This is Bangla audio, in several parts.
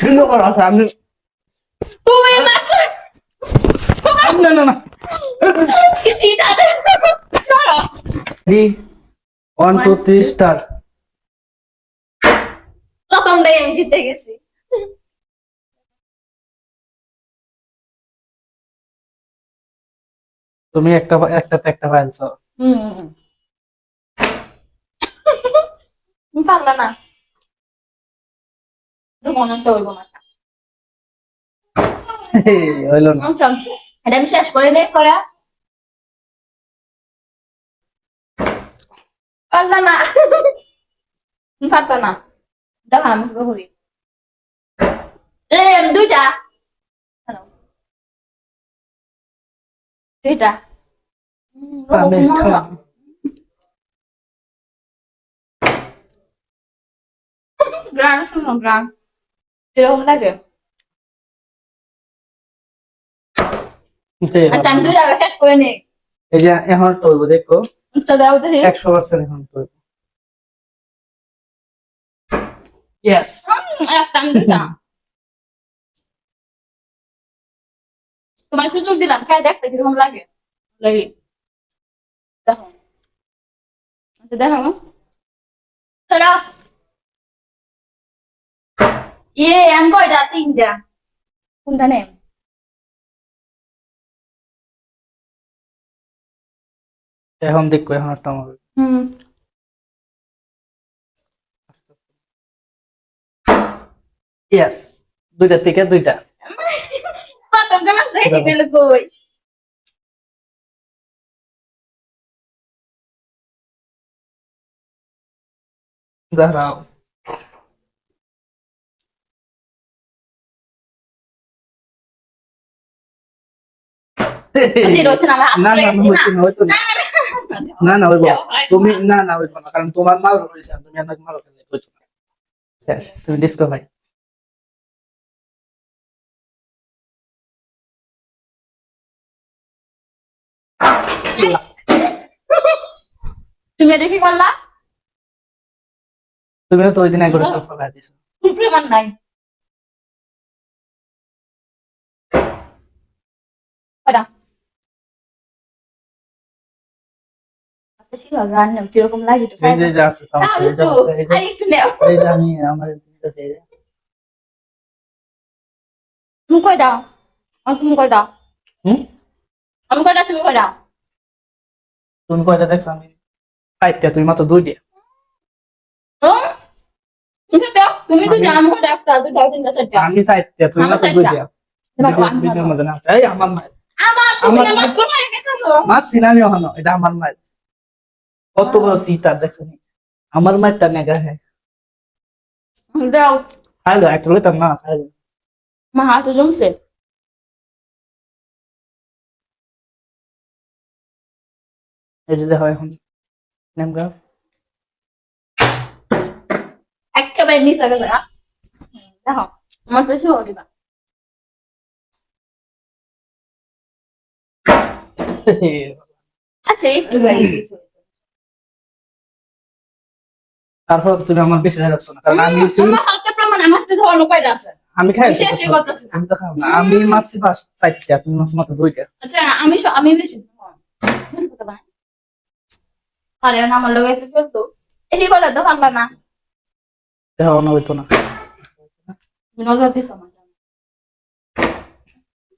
কিন্তু করো তুমি না না না। চিটা ওয়ান টু থ্রি স্টার প্রথমটাই আমি জিতে গেছি। তুমি একটা একটাতে একটা পাইছো হুম। পারলা না। হইব না। হইল না। এটা আমি শেষ করে নেই করা পারলা না। পারতো না। দেখো আমি করি দুইটা। দুইটা। গ্রাম শুনো গ্রাম কীরকম লাগে আমি দুইটা আগে শেষ করে নেই এই যে এখন দেখো একশো পার্সেন্ট এখন তোমার সুযোগ দিলাম খাই দেখতে কীরকম লাগে লাগে দেখো আচ্ছা দেখো ইয়ে আমি কয়টা? তিনটা। কোনটা নেই এখন দেখো এখন একটা আমার। হুম। ইয়েস দুইটা থেকে দুইটা। প্রথম তোমার সাইডে গেল কই? দাঁড়াও। না না হইতো না না না হইব তুমি না না হইব না কারণ তোমার মাল রয়েছে তুমি অনেক মাল হইতো না শেষ তুমি ডিসকো ভাই তুমি কি করলা তুমি তো ওই দিন একবার সব ফাঁকা দিছো প্রমাণ নাই কয়টা? রান্না কীরকম লাগে এই যে দাও। যা আছে আর একটু নেও। এই যে আমি আমার কাছে তুমি কয়টা? আর তুমি কয়টা? হুম আমি কয়টা, তুমি কয়টা? তুমি কয়টা দেখছ আমি চারটা তুমি মাত্র দুইটা হুম? তুমি তো জানো আমি কয়টা, একটা, দুটা, তিনটা, চারটা। আমি চারটা তুমি আমার মাত্র দেখো, না আছে এই আমার মায়ের আমার, তুমি আমার- আমার। মাছ সিনামি হনো এটা আমার মায়ের কত বড় সিটার দেখছ নি? আমার মায়েরটা নেগা হ্যাঁ দাও, খাইলো একটা লইতাম না খাইলো আমার হাতে জমছে। এই যে দেখো এখন নেমগা একেবারে নিচে গেছে, আ? হুম, দেখো, আমার তো সহজ দিবা। আচ্ছা, একটু তারপর তুমি আমার বেশি রাখছো না কারণ আমি হাতে প্রমাণ, আমার হাতে ধরানো কয়টা আছে? আমি খাই আমি করতেছি না। তুমি তো না। আমি মাছ ফার্স্ট চারটা তুমি মাছ মাত্র দুইটা আচ্ছা, আমি আমি বেশি কথা। আরে না আমার এসে চলতো এটি বলে তো না। দেখো না হইতো না। নজর দিছো আমার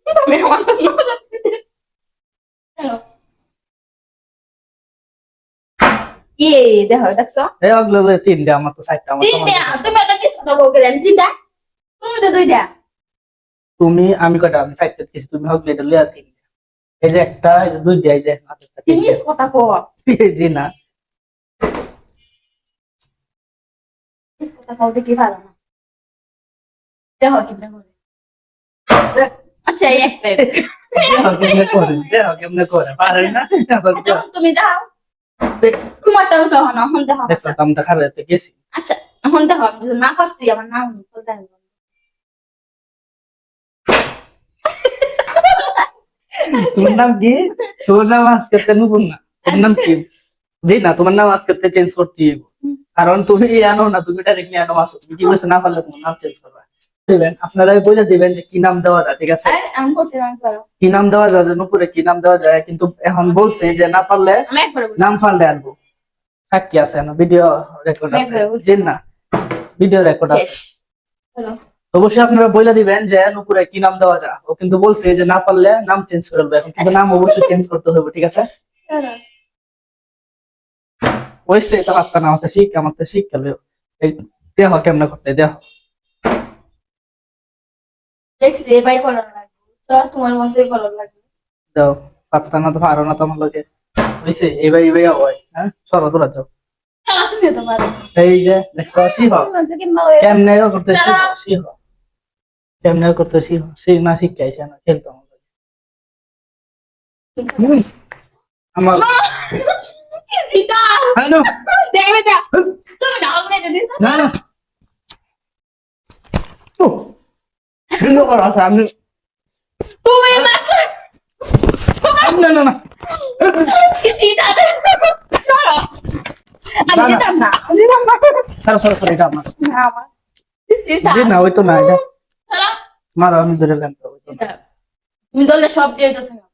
তুমি আমার নজর দেখো দেখছ? এই অগলে লই তিনটা আমার তো চারটা আমার তিনটা তুমি মিস আমি তিনটা। তুমি তো দুইটা। তুমি আমি আমি দিছি তুমি হগলে এটা লইয়া তিনটা। এই যে একটা এই যে দুইটা এই যে তুমি মিস কথা কো জি না। মিস কথা কও দেখি ভালো না। দেখো কেমনে করে। আচ্ছা এই একটা। দেখো কেমনে করে দেখো কেমনে করে পারে না? আচ্ছা তুমি দাও তোমারটাও তো হন এখন দেখো দেখছ দামটা খারাপ গেছি। আচ্ছা এখন দেখো আমি যদি না পারছি আমার নাম বলতে হবে। তোমার নাম কি? তোমার নাম আজকে না। তোমার নাম কি? জি না তোমার নাম আজকে চেঞ্জ করতে কারণ তুমি আনো না তুমি ডাইরেক্ট নিয়ে আনো আসো তুমি কি বলছো? না পারলে তোমার নাম চেঞ্জ করবা। দিবেন। আপনারা বলে দিবেন যে কি নাম দেওয়া যায় ঠিক আছে? কি নাম দেওয়া যায় যে নুপুরে কি নাম দেওয়া যায় কিন্তু এখন বলছে যে না পারলে নাম আনব। সাক্ষী আছে? ভিডিও রেকর্ড আছে? ভিডিও রেকর্ড আছে। অবশ্যই আপনারা বলে দিবেন যে নুপুরে কি নাম দেওয়া যায়। ও কিন্তু বলছে যে না পারলে নাম চেঞ্জ করবে এখন কিন্তু নাম অবশ্যই চেঞ্জ করতে হবে ঠিক আছে? হলো। ওইসে তো হাতটা না আমাকে শিখ আমাকে শিখ গেল। এই দেহ কেমনে করতে দেহ। দেখছি এবাই ভালো লাগবে। তো তোমার মধ্যেই ভালো লাগবে। দেহ পাত্তা না তো পারো না তো আমার লোকে হয় হ্যাঁ? সরো তোরা যাও। তুমিও তো পারো। এই যে দেখছ শিহ তোমার থেকে মা ওই- কেমনে করতে শিহ কেমনে করতে শিহ শিখ না শিখাইছে আমার আমার না আগুনে এটা দিছো? না না ও ভিন্ন করা আছে আমি তুমি না এটা আমার। ওই তো এটা। আমি ধরে লেন তুমি ধরলে সব দিয়ে দিতেছে না।